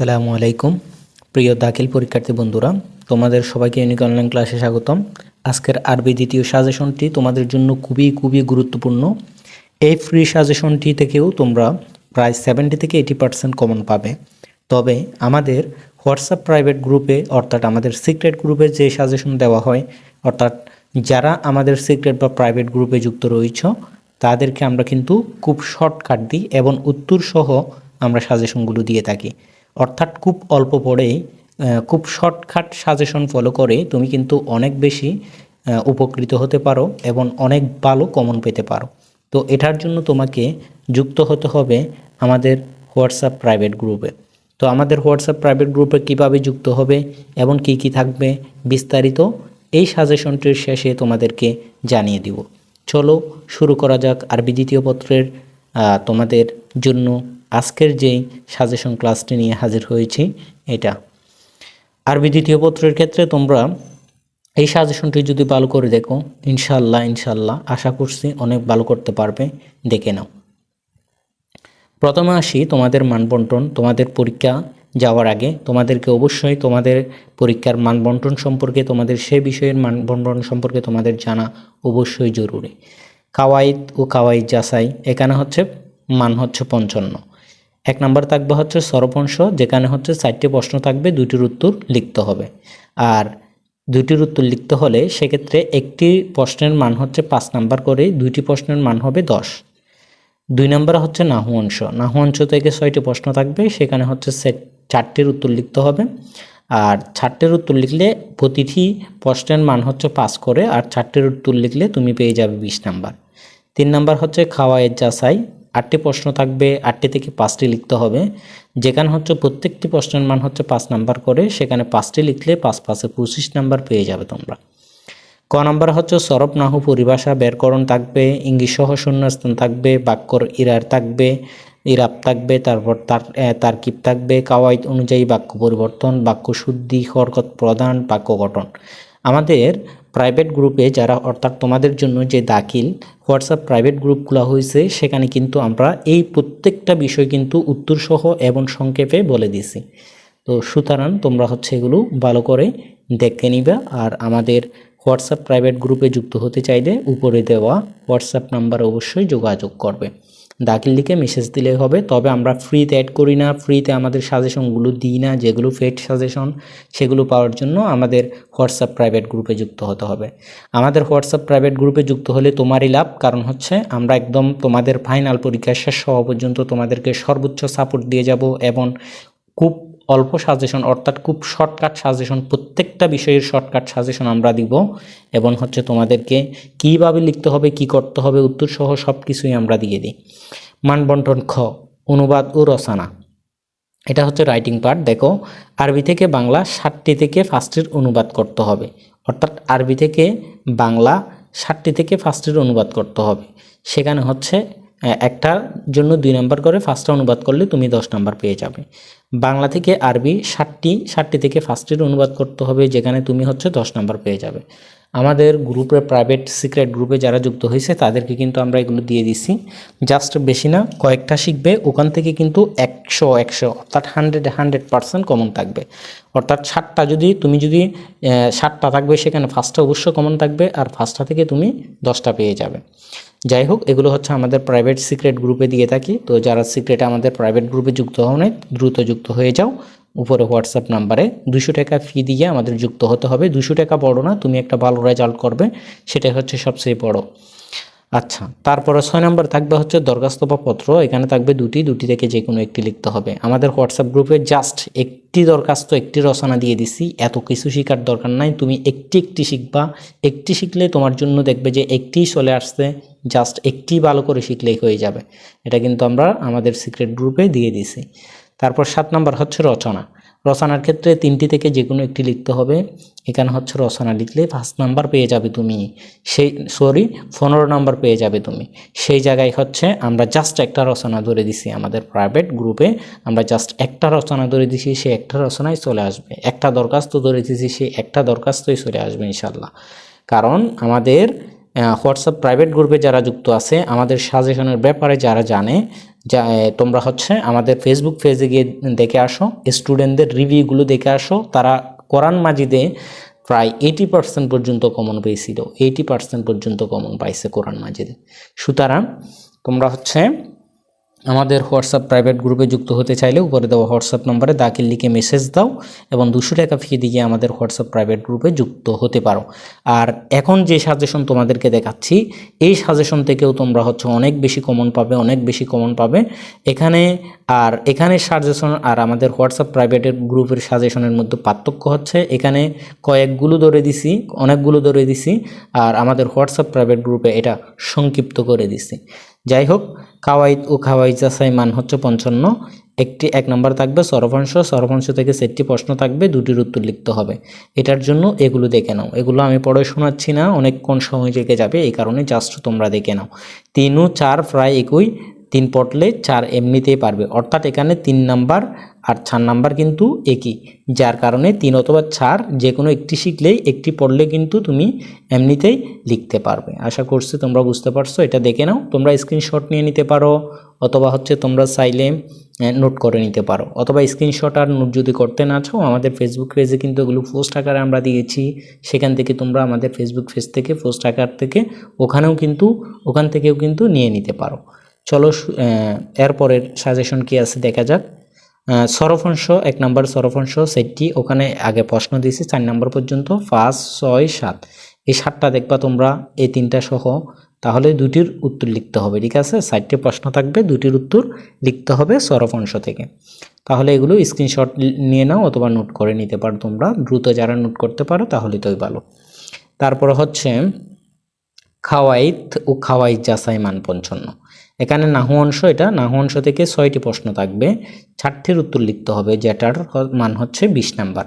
আসসালামু আলাইকুম। প্রিয় দাখিল পরীক্ষার্থী বন্ধুরা, তোমাদের সবাইকে ইউনিক অনলাইন ক্লাসে স্বাগতম। আজকের আরবি দ্বিতীয় সাজেশনটি তোমাদের জন্য খুবই খুবই গুরুত্বপূর্ণ। এই ফ্রি সাজেশনটি থেকেও তোমরা প্রায় সেভেন্টি থেকে এইটি পার্সেন্ট কমন পাবে। তবে আমাদের হোয়াটসঅ্যাপ প্রাইভেট গ্রুপে অর্থাৎ আমাদের সিক্রেট গ্রুপে যে সাজেশন দেওয়া হয়, অর্থাৎ যারা আমাদের সিক্রেট বা প্রাইভেট গ্রুপে যুক্ত রয়েছ, তাদেরকে আমরা কিন্তু খুব শর্টকাট দিই এবং উত্তর সহ আমরা সাজেশনগুলো দিয়ে থাকি। অর্থাৎ খুব অল্প পড়েই খুব শর্টকাট সাজেশন ফলো করে তুমি কিন্তু অনেক বেশি উপকৃত হতে পারো এবং অনেক ভালো কমন পেতে পারো। তো এটার জন্য তোমাকে যুক্ত হতে হবে আমাদের হোয়াটসঅ্যাপ প্রাইভেট গ্রুপে তো আমাদের হোয়াটসঅ্যাপ প্রাইভেট গ্রুপে কীভাবে যুক্ত হবে এবং কি কি থাকবে বিস্তারিত এই সাজেশনটির শেষে তোমাদেরকে জানিয়ে দিব। চলো শুরু করা যাক আরবি দ্বিতীয় পত্রের তোমাদের জন্য আজকের যেই সাজেশন ক্লাসটি নিয়ে হাজির হয়েছি, এটা। আরবি দ্বিতীয় পত্রের ক্ষেত্রে তোমরা এই সাজেশনটি যদি ভালো করে দেখো ইনশাল্লাহ ইনশাল্লাহ আশা করছি অনেক ভালো করতে পারবে, দেখে নাও। প্রথমে আসি তোমাদের মানবন্টন, তোমাদের পরীক্ষা যাওয়ার আগে। তোমাদেরকে অবশ্যই তোমাদের পরীক্ষার মানবন্টন সম্পর্কে, তোমাদের সে বিষয়ের মানবন্টন সম্পর্কে তোমাদের জানা অবশ্যই জরুরি। কাওয়াইদ ও কাওয়াইদ যাচাই, এখানে হচ্ছে মান হচ্ছে পঞ্চান্ন। এক নাম্বার থাকবে হচ্ছে সরপংশ যেখানে হচ্ছে চারটি প্রশ্ন থাকবে দুটির উত্তর লিখতে হবে। আর দুটির উত্তর লিখতে হলে সেক্ষেত্রে একটি প্রশ্নের মান হচ্ছে পাঁচ নাম্বার করে দুইটি প্রশ্নের মান হবে দশ। দুই নম্বরে হচ্ছে নাহু অংশ নাহু অংশ থেকে ছয়টি প্রশ্ন থাকবে, সেখানে হচ্ছে চারটির উত্তর লিখতে হবে। আর চারটির উত্তর লিখলে প্রতিটি প্রশ্নের মান হচ্ছে পাস করে, আর চারটির উত্তর লিখলে তুমি পেয়ে যাবে বিশ নাম্বার। তিন নাম্বার হচ্ছে খাওয়াইয়ের যাচাই। আটটি প্রশ্ন থাকবে, আটটি থেকে পাঁচটি লিখতে হবে। যেখানে হচ্ছে প্রত্যেকটি প্রশ্নের মান হচ্ছে পাঁচ নাম্বার করে, সেখানে পাঁচটি লিখলে পাঁচ পাঁচে পঁচিশ নাম্বার পেয়ে যাবে তোমরা। ক নম্বর হচ্ছে সরব নাহু পরিভাষা বেরকরণ থাকবে, ইঙ্গিত সহ শূন্যস্থান থাকবে, বাক্যর ইরার থাকবে, ইরাব থাকবে, তারপর তার তারকিব থাকবে, কাওয়াইদ অনুযায়ী বাক্য পরিবর্তন, বাক্য শুদ্ধি, হরকত প্রদান, বাক্য গঠন। আমাদের প্রাইভেট গ্রুপে যারা, অর্থাৎ তোমাদের জন্য যে দাখিল হোয়াটসঅ্যাপ প্রাইভেট গ্রুপ গ্রুপগুলো হয়েছে, সেখানে কিন্তু আমরা এই প্রত্যেকটা বিষয় কিন্তু উত্তর সহ এবং সংক্ষেপে বলে দিছি তো সুতরাং তোমরা হচ্ছে এগুলো ভালো করে দেখে নিবা, আর আমাদের হোয়াটসঅ্যাপ প্রাইভেট গ্রুপে যুক্ত হতে চাইলে উপরে দেওয়া হোয়াটসঅ্যাপ নাম্বার অবশ্যই যোগাযোগ করবে। দাখিল লিখে মেসেজ দিলে হবে। তবে আমরা ফ্রিতে অ্যাড করি না ফ্রিতে আমাদের সাজেশনগুলো দিই না, যেগুলো ফেড সাজেশন সেগুলো পাওয়ার জন্য আমাদের হোয়াটসঅ্যাপ প্রাইভেট গ্রুপে যুক্ত হতে হবে। আমাদের হোয়াটসঅ্যাপ প্রাইভেট গ্রুপে যুক্ত হলে তোমারই লাভ, কারণ হচ্ছে আমরা একদম তোমাদের ফাইনাল পরীক্ষা শেষ হওয়া পর্যন্ত তোমাদেরকে সর্বোচ্চ সাপোর্ট দিয়ে যাব এবং খুব অল্প সাজেশন অর্থাৎ খুব শর্টকাট সাজেশন প্রত্যেকটা বিষয়ের শর্টকাট সাজেশন আমরা দিব এবং হচ্ছে তোমাদেরকে কীভাবে লিখতে হবে, কি করতে হবে উত্তর সহ সব কিছুই আমরা দিয়ে দিই। মানবন্টন খ, অনুবাদ ও রচনা। এটা হচ্ছে রাইটিং পার্ট দেখো। আরবি থেকে বাংলা, ষাটটি থেকে ফার্স্টের অনুবাদ করতে হবে। অর্থাৎ আরবি থেকে বাংলা, ষাটটি থেকে ফার্স্টের অনুবাদ করতে হবে। সেখানে হচ্ছে একটার জন্য দুই নাম্বার করে ফার্স্টটা অনুবাদ করলে তুমি দশ নাম্বার পেয়ে যাবে। বাংলা থেকে আরবি ষাটটি ষাটটি থেকে ফার্স্টের অনুবাদ করতে হবে, যেখানে তুমি হচ্ছে দশ নম্বর পেয়ে যাবে। আমাদের গ্রুপে, প্রাইভেট সিক্রেট গ্রুপে যারা যুক্ত হয়েছে, তাদেরকে কিন্তু আমরা এগুলো দিয়ে দিছি। জাস্ট বেশি না, কয়েকটা শিখবে, ওখান থেকে কিন্তু একশো একশো, অর্থাৎ হান্ড্রেড হান্ড্রেড পার্সেন্ট কমন থাকবে। অর্থাৎ ষাটটা যদি, তুমি যদি ষাটটা থাকবে সেখানে ফার্স্টটা অবশ্য কমন থাকবে, আর ফার্স্টটা থেকে তুমি দশটা পেয়ে যাবে। যাই হোক এগুলো হচ্ছে আমাদের প্রাইভেট সিক্রেট গ্রুপে দিয়ে থাকি। তো যারা সিক্রেট আমাদের প্রাইভেট গ্রুপে যুক্ত হও নাই, দ্রুত যুক্ত হয়ে যাও। উপরে হোয়াটসঅ্যাপ নাম্বারে দুশো টাকা ফি দিয়ে আমাদের যুক্ত হতে হবে। দুশো টাকা বড় না, তুমি একটা ভালো রেজাল্ট করবে, সেটাই হচ্ছে সবচেয়ে বড়। আচ্ছা তারপরে ছয় নম্বর থাকবে হচ্ছে দরখাস্ত বা পত্র। এখানে থাকবে দুটি দুটি থেকে যে কোনো একটি লিখতে হবে। আমাদের হোয়াটসঅ্যাপ গ্রুপে জাস্ট একটি দরখাস্ত, একটি রচনা দিয়ে দিছি। এত কিছু শেখার দরকার নাই। তুমি একটি একটি শিখবা। একটি শিখলে তোমার জন্য দেখবে যে একটিই চলে আসছে। জাস্ট একটি ভালো করে শিখলেই হয়ে যাবে। এটা কিন্তু আমরা আমাদের সিক্রেট গ্রুপে দিয়ে দিছি। তারপর সাত নম্বর হচ্ছে রচনা। রচনার ক্ষেত্রে তিনটি থেকে যে কোনো একটি লিখতে হবে। এখানে হচ্ছে রচনা লিখলে ফার্স্ট নাম্বার পেয়ে যাবে তুমি। সেই সরি পনেরো নাম্বার পেয়ে যাবে তুমি। সেই জায়গায় হচ্ছে আমরা জাস্ট একটা রচনা ধরে দিছি আমাদের প্রাইভেট গ্রুপে আমরা জাস্ট একটা রচনা ধরে দিছি সে একটা রচনায় চলে আসবে। একটা দরখাস্ত ধরে দিছি সে একটা দরখাস্তই চলে আসবে ইনশাল্লাহ কারণ আমাদের হোয়াটসঅ্যাপ প্রাইভেট গ্রুপে যারা যুক্ত আছে, আমাদের সাজেশনের ব্যাপারে যারা জানে, যা তোমরা হচ্ছে আমাদের ফেসবুক পেজে গিয়ে দেখে আসো স্টুডেন্টদের রিভিউগুলো দেখে আসো, তারা কোরআন মাজিদে প্রায় এইটি পার্সেন্ট পর্যন্ত কমন পেয়েছিল এইটি পার্সেন্ট পর্যন্ত কমন পাইছে কোরআন মাজিদে। সুতরাং তোমরা হচ্ছে আমাদের হোয়াটসঅ্যাপ প্রাইভেট গ্রুপে যুক্ত হতে চাইলে উপরে দেওয়া হোয়াটসঅ্যাপ নম্বরে দাখিল লিখে মেসেজ দাও এবং দুশো টাকা ফি দিয়ে আমাদের হোয়াটসঅ্যাপ প্রাইভেট গ্রুপে যুক্ত হতে পারো। আর এখন যে সাজেশন তোমাদেরকে দেখাচ্ছি, এই সাজেশন থেকেও তোমরা হচ্ছে অনেক বেশি কমন পাবে, অনেক বেশি কমন পাবে। এখানে আর এখানে সাজেশন আর আমাদের হোয়াটসঅ্যাপ প্রাইভেটের গ্রুপের সাজেশনের মধ্যে পার্থক্য হচ্ছে। এখানে কয়েকগুলো ধরে দিছি, অনেকগুলো ধরে দিছি, আর আমাদের হোয়াটসঅ্যাপ প্রাইভেট গ্রুপে এটা সংক্ষিপ্ত করে দিছি। যাই হোক কাওয়াইদ ও খাওয়াইজা সাইমান মান হচ্ছে পঞ্চান্ন। একটি এক নম্বর থাকবে সরফাংশ সরফাংশ থেকে সেটটি প্রশ্ন থাকবে, দুটির উত্তর লিখতে হবে। এটার জন্য এগুলো দেখে নাও। এগুলো আমি পড়ে শোনাচ্ছি না, অনেকক্ষণ সময় লেগে যাবে, এই কারণে জাস্ট তোমরা দেখে নাও। তিন ও চার প্রায় একই তিন পটলে চার এমনিতেই পারবে। অর্থাৎ এখানে তিন নাম্বার আর চার নাম্বার কিন্তু একই। যার কারণে তিন অথবা চার যে কোনো একটি শিখলেই একটি পড়লে কিন্তু তুমি এমনিতেই লিখতে পারবে। আশা করছি তোমরা বুঝতে পারছ, এটা দেখে নাও। তোমরা স্ক্রিনশট নিয়ে নিতে পারো অথবা হচ্ছে তোমরা চাইলে নোট করে নিতে পারো। অথবা স্ক্রিনশট আর নোট যদি করতে না চাও, আমাদের ফেসবুক পেজে কিন্তু এগুলো পোস্ট আকারে আমরা দিয়েছি। সেখান থেকে তোমরা আমাদের ফেসবুক পেজ থেকে পোস্ট আকার থেকে ওখানেও কিন্তু, ওখান থেকেও কিন্তু নিয়ে নিতে পারো। চলো এরপরের সাজেশন কি আছে দেখা যাক। সরফাংশ, এক নম্বর সরফাংশ সেটটি ওখানে আগে প্রশ্ন দিয়েছি, চার নম্বর পর্যন্ত, পাঁচ, ছয়, সাত। এই সাতটা দেখবা তোমরা, এই তিনটা সহ। তাহলে দুটির উত্তর লিখতে হবে, ঠিক আছে? চারটে প্রশ্ন থাকবে, দুটির উত্তর লিখতে হবে সরফাংশ থেকে। তাহলে এগুলো স্ক্রিনশট নিয়ে নাও অথবা নোট করে নিতে পারো তোমরা। দ্রুত যারা নোট করতে পারো তাহলে তোই ভালো। তারপর হচ্ছে, খাওয়াইত ও খাওয়াই যাচাই মান পঞ্চান্ন। এখানে নাহু অংশ এটা, নাহু অংশ থেকে ছয়টি প্রশ্ন থাকবে। চারটির উত্তর লিখতে হবে, যেটার মান হচ্ছে বিশ নাম্বার।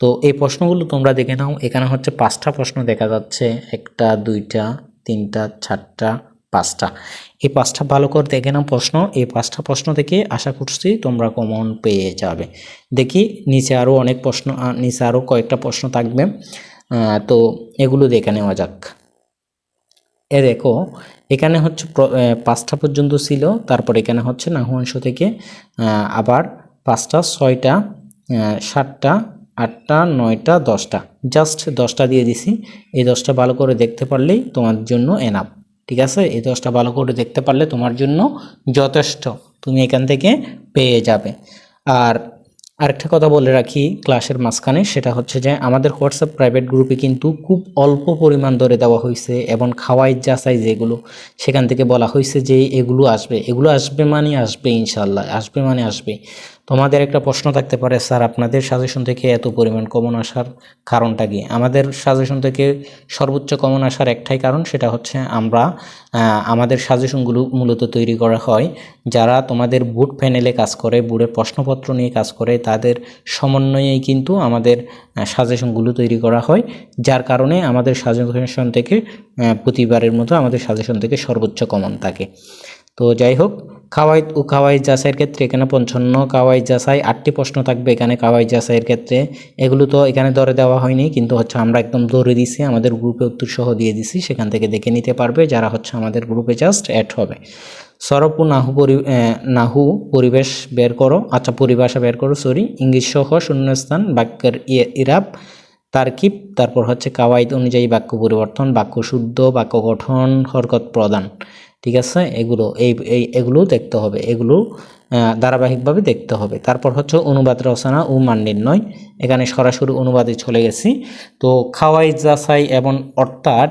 তো এই প্রশ্নগুলো তোমরা দেখে নাও, এখানে হচ্ছে পাঁচটা প্রশ্ন দেখা যাচ্ছে, একটা, দুইটা, তিনটা, চারটা, পাঁচটা। এই পাঁচটা ভালো করে দেখে নাও প্রশ্ন, এই পাঁচটা প্রশ্ন থেকে আশা করছি তোমরা কমন পেয়ে যাবে। দেখি, নিচে আরও অনেক প্রশ্ন নিচে আরও কয়েকটা প্রশ্ন থাকবে। তো এগুলো দেখে নেওয়া যাক। এ দেখো এখানে হচ্ছে পাঁচটা পর্যন্ত ছিল। তারপর এখানে হচ্ছে নাহু অংশ থেকে আবার পাঁচটা, ছয়টা সাতটা, আটটা, নয়টা, দশটা। জাস্ট দশটা দিয়ে দিছি। এই দশটা ভালো করে দেখতে পারলেই তোমার জন্য এনাফ ঠিক আছে? এই দশটা ভালো করে দেখতে পারলে তোমার জন্য যথেষ্ট। তুমি এখান থেকে পেয়ে যাবে। আর আরেকটা কথা বলে রাখি ক্লাসের মাঝখানে, সেটা হচ্ছে যে আমাদের হোয়াটসঅ্যাপ প্রাইভেট গ্রুপে কিন্তু খুব অল্প পরিমাণ ধরে দেওয়া হয়েছে এবং খাওয়াই যাচাই যেগুলো, সেখান থেকে বলা হয়েছে যে এগুলো আসবে। এগুলো আসবে মানে আসবে ইনশাল্লাহ আসবে মানে আসবে। তোমাদের একটা প্রশ্ন থাকতে পারে, স্যার, আপনাদের সাজেশন থেকে এত পরিমাণ কমন আসার কারণটা কি? আমাদের সাজেশন থেকে সর্বোচ্চ কমন আসার একটাই কারণ সেটা হচ্ছে আমরা আমাদের সাজেশনগুলো মূলত তৈরি করা হয় যারা তোমাদের বুট প্যানেলে কাজ করে বুটের প্রশ্নপত্র নিয়ে কাজ করে, তাদের সমন্বয়েই কিন্তু আমাদের সাজেশনগুলো তৈরি করা হয়, যার কারণে আমাদের সাজেশন থেকে প্রতিবারের মতো আমাদের সাজেশন থেকে সর্বোচ্চ কমন থাকে। তো যাই হোক খাওয়াই ও খাওয়াই যাচাইয়ের ক্ষেত্রে এখানে পঞ্চান্ন কাওয়াই যাচাই আটটি প্রশ্ন থাকবে এখানে কাওয়াই যাচাইয়ের ক্ষেত্রে। এগুলো তো এখানে ধরে দেওয়া হয়নি, কিন্তু হচ্ছে আমরা একদম ধরে দিছি, আমাদের গ্রুপে উত্তর সহ দিয়ে দিছি, সেখান থেকে দেখে নিতে পারবে যারা হচ্ছে আমাদের গ্রুপে জাস্ট অ্যাড হবে। সরপ ও নাহু পরি নাহু পরিবেশ বের করো আচ্ছা পরিভাষা বের করো সরি ইংলিশ সহ শূন্যস্থান, বাক্যের ইরাব, তারকিব, তারপর হচ্ছে কাওয়াইদ অনুযায়ী বাক্য পরিবর্তন, বাক্য শুদ্ধ, বাক্য গঠন, হরকত প্রদান। ঠিক আছে? এগুলো, এই এই এগুলো দেখতে হবে। এগুলো ধারাবাহিকভাবে দেখতে হবে। তারপর হচ্ছে অনুবাদ রচনা ও মান নির্ণয়। এখানে সরাসরি অনুবাদে চলে গেছি। তো খাওয়াই, যাচাই এবং অর্থাৎ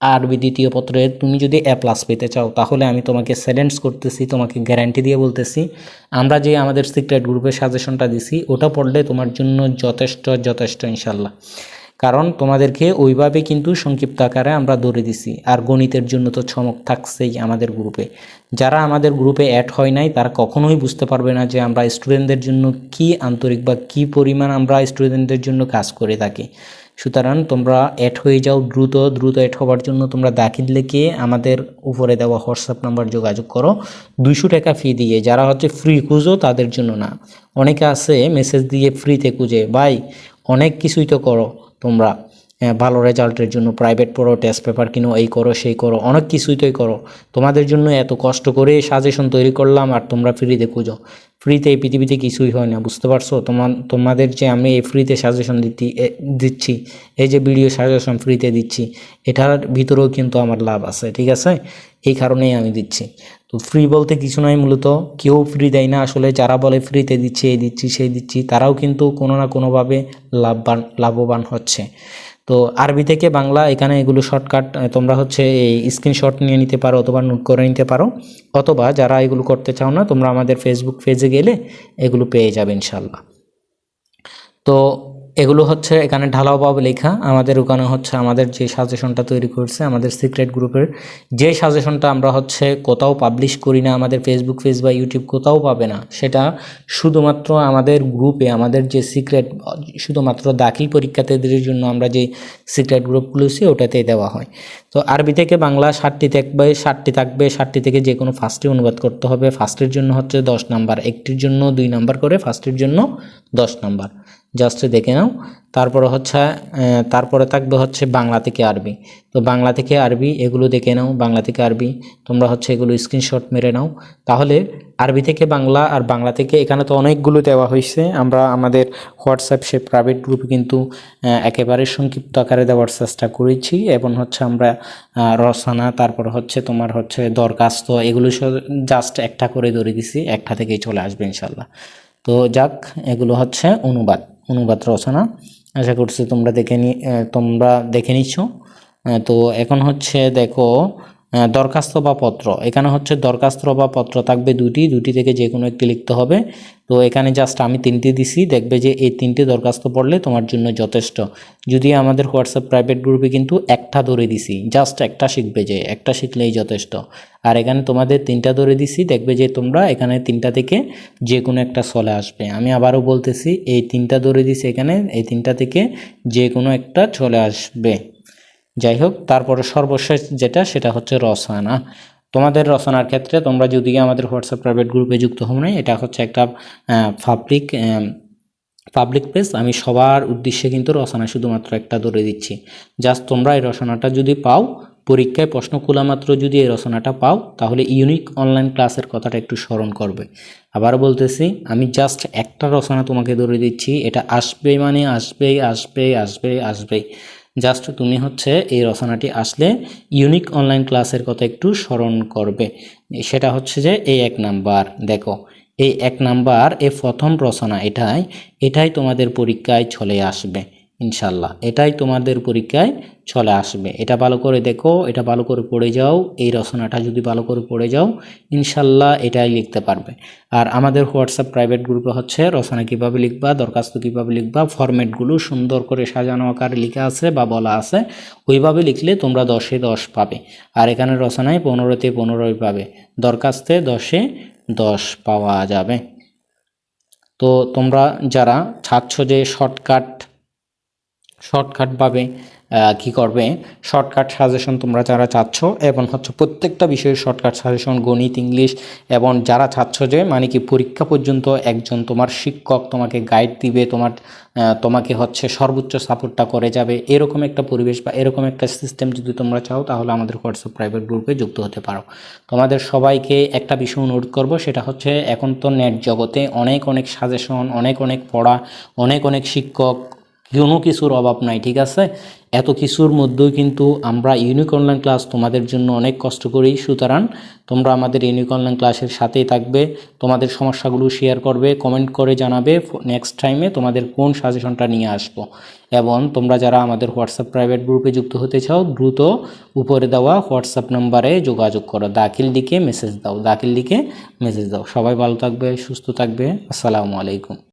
আরবি দ্বিতীয় পত্রে তুমি যদি এ প্লাস পেতে চাও, তাহলে আমি তোমাকে চ্যালেঞ্জ করতেছি, তোমাকে গ্যারান্টি দিয়ে বলতেছি। আমরা যে আমাদের সিক্রেট গ্রুপের সাজেশনটা দিছি, ওটা পড়লে তোমার জন্য যথেষ্ট যথেষ্ট ইনশাল্লাহ কারণ তোমাদেরকে ওইভাবে কিন্তু সংক্ষিপ্ত আকারে আমরা ধরে দিছি। আর গণিতের জন্য তো চমক থাকছেই আমাদের গ্রুপে। যারা আমাদের গ্রুপে অ্যাড হয় নাই, তারা কখনোই বুঝতে পারবে না যে আমরা স্টুডেন্টদের জন্য কি আন্তরিক বা কি পরিমাণ আমরা স্টুডেন্টদের জন্য কাজ করে থাকি। সুতরাং তোমরা অ্যাড হয়ে যাও দ্রুত দ্রুত অ্যাড হওয়ার জন্য তোমরা দাখিল লিখে আমাদের উপরে দেওয়া হোয়াটসঅ্যাপ নাম্বার যোগাযোগ করো। দুইশো টাকা ফি দিয়ে, যারা হচ্ছে ফ্রি খুঁজো তাদের জন্য না। অনেকে আছে মেসেজ দিয়ে ফ্রিতে খুঁজে, ভাই, অনেক কিছুই তো করো। তোমরা ভালো রেজাল্টের জন্য প্রাইভেট পড়ো টেস্ট পেপার কিনো, এই করো, সেই করো, অনেক কিছুই তোই করো। তোমাদের জন্য এত কষ্ট করে সাজেশন তৈরি করলাম আর তোমরা ফ্রিতে খুঁজো। ফ্রিতে এই পৃথিবীতে কিছুই হয় না, বুঝতে পারছ? তোমার তোমাদের যে আমি এই ফ্রিতে সাজেশন দিচ্ছি দিচ্ছি, এই যে ভিডিও সাজেশন ফ্রিতে দিচ্ছি, এটার ভিতরেও কিন্তু আমার লাভ আছে, ঠিক আছে? এই কারণেই আমি দিচ্ছি। তো ফ্রি বলতে কিছু নয় মূলত কেউ ফ্রি দেয় না। আসলে যারা বলে ফ্রিতে দিচ্ছি, এই দিচ্ছি, সেই দিচ্ছি, তারাও কিন্তু কোনো না কোনোভাবে লাভবান লাভবান হচ্ছে। তো আরবি থেকে বাংলা, এখানে এগুলো শর্টকাট তোমরা হচ্ছে এই স্ক্রিনশট নিয়ে নিতে পারো অথবা নোট করে নিতে পারো। অথবা যারা এগুলো করতে চাও না, তোমরা আমাদের ফেসবুক পেজে গেলে এগুলো পেয়ে যাবে ইনশাল্লাহ তো এগুলো হচ্ছে এখানে ঢালাও ঢালাওভাবে লেখা। আমাদের ওখানে হচ্ছে আমাদের যে সাজেশনটা তৈরি করছে, আমাদের সিক্রেট গ্রুপের যে সাজেশনটা আমরা হচ্ছে কোথাও পাবলিশ করি না, আমাদের ফেসবুক পেজ বা ইউটিউব কোথাও পাবে না, সেটা শুধুমাত্র আমাদের গ্রুপে আমাদের যে সিক্রেট শুধুমাত্র দাখিল পরীক্ষার্থীদের জন্য আমরা যে সিক্রেট গ্রুপ খুলেছি ওটাতেই দেওয়া হয়। তো আরবি থেকে বাংলা ষাটটি থাকবে ষাটটি থাকবে, ষাটটি থেকে যে কোনো ফার্স্টে অনুবাদ করতে হবে। ফার্স্টের জন্য হচ্ছে দশ নাম্বার, একটির জন্য দুই নাম্বার করে ফার্স্টের জন্য দশ নাম্বার। জাস্ট দেখে নাও। তারপরে হচ্ছে তারপরে থাকবে হচ্ছে বাংলা থেকে আরবি। তো বাংলা থেকে আরবি এগুলো দেখে নাও, বাংলা থেকে আরবি। তোমরা হচ্ছে এগুলো স্ক্রিনশট মেরে নাও। তাহলে আরবি থেকে বাংলা আর বাংলা থেকে এখানে তো অনেকগুলো দেওয়া হয়েছে। আমরা আমাদের হোয়াটসঅ্যাপ সে প্রাইভেট গ্রুপে কিন্তু একেবারে সংক্ষিপ্ত আকারে দেওয়ার চেষ্টা করেছি। এবং হচ্ছে আমরা রসানা, তারপর হচ্ছে তোমার হচ্ছে দরখাস্ত, এগুলো জাস্ট একটা করে ধরে দিছি। একটা থেকেই চলে আসবে ইনশাল্লাহ। তো যাক, এগুলো হচ্ছে অনুবাদ। অনুবাদ রচনা। আশা করছি তোমরা দেখে নি তোমরা দেখে নিচ্ছ। তো এখন হচ্ছে দেখো দরখাস্ত বা পত্র। এখানে হচ্ছে দরখাস্ত বা পত্র থাকবে দুটি দুটি থেকে যে কোনো একটি লিখতে হবে। তো এখানে জাস্ট আমি তিনটি দিছি, দেখবে যে এই তিনটি দরখাস্ত পড়লে তোমার জন্য যথেষ্ট। যদি আমাদের হোয়াটসঅ্যাপ প্রাইভেট গ্রুপে কিন্তু একটা ধরে দিছি জাস্ট একটা শিখবে যে, একটা শিখলেই যথেষ্ট। আর এখানে তোমাদের তিনটা ধরে দিছি, দেখবে যে তোমরা এখানে তিনটা থেকে যে কোনো একটা চলে আসবে। আমি আবারও বলতেছি, এই তিনটা ধরে দিছি এখানে, এই তিনটা থেকে যে কোনো একটা চলে আসবে। যাই হোক তারপরে সর্বশেষ যেটা, সেটা হচ্ছে রসায়না তোমাদের রচনার ক্ষেত্রে তোমরা যদি আমাদের হোয়াটসঅ্যাপ প্রাইভেট গ্রুপে যুক্ত হও না এটা হচ্ছে একটা পাবলিক পাবলিক পেজ আমি সবার উদ্দেশ্যে কিন্তু রচনা শুধুমাত্র একটা ধরে দিচ্ছি। জাস্ট তোমরা এই রচনাটা যদি পাও, পরীক্ষায় প্রশ্ন খোলা মাত্র যদি এই রচনাটা পাও, তাহলে ইউনিক অনলাইন ক্লাসের কথাটা একটু স্মরণ করবে। আবার বলতেছি, আমি জাস্ট একটা রচনা তোমাকে ধরে দিচ্ছি, এটা আসবে মানে আসবেই আসবেই আসবে আসবেই। জাস্ট তুমি হচ্ছে এই রচনাটি আসলে ইউনিক অনলাইন ক্লাসের কথা একটু স্মরণ করবে। সেটা হচ্ছে যে এই এক নাম্বার, দেখো, এই এক নাম্বার এ প্রথম রচনা এটাই এটাই তোমাদের পরীক্ষায় চলে আসবে। ইনশাল্লাহ এটাই তোমাদের পরীক্ষায় চলে আসবে। এটা ভালো করে দেখো, এটা ভালো করে পড়ে যাও, এই রচনাটা যদি ভালো করে পড়ে যাও ইনশাল্লাহ এটাই লিখতে পারবে। আর আমাদের হোয়াটসঅ্যাপ প্রাইভেট গ্রুপে হচ্ছে, রচনা কীভাবে লিখবা, দরখাস্ত কীভাবে লিখবা, ফরম্যাটগুলো সুন্দর করে সাজানো আকারে লেখা আছে বা বলা আছে, ওইভাবে লিখলে তোমরা দশে দশ পাবে। আর এখানে রচনায় পনেরোতে পনেরোই পাবে। দরখাস্তে দশে দশ পাওয়া যাবে। তো তোমরা যারা চাচ্ছ যে শর্টকাট শর্টকাটভাবে কী করবে? শর্টকাট সাজেশন তোমরা যারা চাচ্ছ এবং হচ্ছে প্রত্যেকটা বিষয়ের শর্টকাট সাজেশন গণিত, ইংলিশ এবং যারা চাচ্ছ যে মানে কি পরীক্ষা পর্যন্ত একজন তোমার শিক্ষক তোমাকে গাইড দিবে, তোমার তোমাকে হচ্ছে সর্বোচ্চ সাপোর্টটা করে যাবে, এরকম একটা পরিবেশ বা এরকম একটা সিস্টেম যদি তোমরা চাও, তাহলে আমাদের হোয়াটসঅ্যাপ প্রাইভেট গ্রুপে যুক্ত হতে পারো। তোমাদের সবাইকে একটা বিষয় অনুরোধ করব, সেটা হচ্ছে এখন তো নেট জগতে অনেক অনেক সাজেশন অনেক অনেক পড়া, অনেক অনেক শিক্ষক কোনো কিছুর অভাব নাই, ঠিক আছে? এত কিছুর মধ্যেও কিন্তু আমরা ইউনিক অনলাইন ক্লাস তোমাদের জন্য অনেক কষ্ট করি। সুতরাং তোমরা আমাদের ইউনিক অনলাইন ক্লাসের সাথেই থাকবে। তোমাদের সমস্যাগুলো শেয়ার করবে কমেন্ট করে জানাবে। নেক্সট টাইমে তোমাদের কোন সাজেশনটা নিয়ে আসব। এবং তোমরা যারা আমাদের হোয়াটসঅ্যাপ প্রাইভেট গ্রুপে যুক্ত হতে চাও, দ্রুত উপরে দেওয়া হোয়াটসঅ্যাপ নাম্বারে যোগাযোগ করো। দাখিল দিকে মেসেজ দাও, দাখিল দিকে মেসেজ দাও। সবাই ভালো থাকবে, সুস্থ থাকবে। আসসালামু আলাইকুম।